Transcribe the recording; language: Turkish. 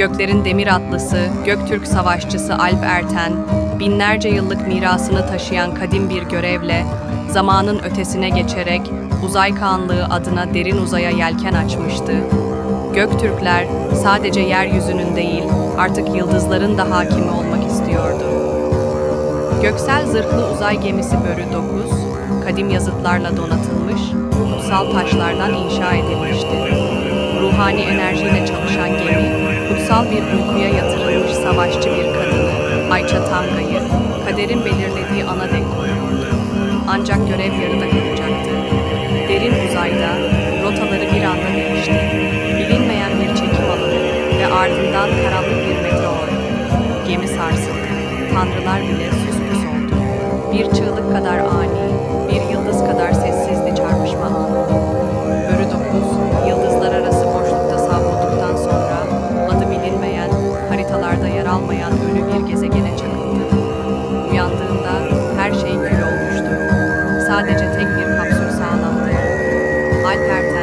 Göklerin demir atlısı, Göktürk savaşçısı Alp Erten, binlerce yıllık mirasını taşıyan kadim bir görevle zamanın ötesine geçerek uzay kanlığı adına derin uzaya yelken açmıştı. Göktürkler sadece yeryüzünün değil, artık yıldızların da hakimi olmak istiyordu. Göksel zırhlı uzay gemisi Börü 9, kadim yazıtlarla donatılmış, kutsal taşlardan inşa edilmişti. Ruhani enerjiyle çalışan gemi, kutsal bir uykuya yatırılmış savaşçı bir kadını, Ayça Tamga'yı, kaderin belirlediği ana dek koruyordu. Ancak görev yarıda kalacaktı. Derin uzayda rotaları bir anda değişti. Bilinmeyen bir çekim alanı ve ardından karanlık bir meteor. Gemi sarsıldı. Tanrılar bile süspüs oldu. Bir çığlık kadar ani, kalmayan ölü bir gezegene çakıldı. Uyandığında her şey kül olmuştu. Sadece tek bir kapsül sağlamdı. Alper'ten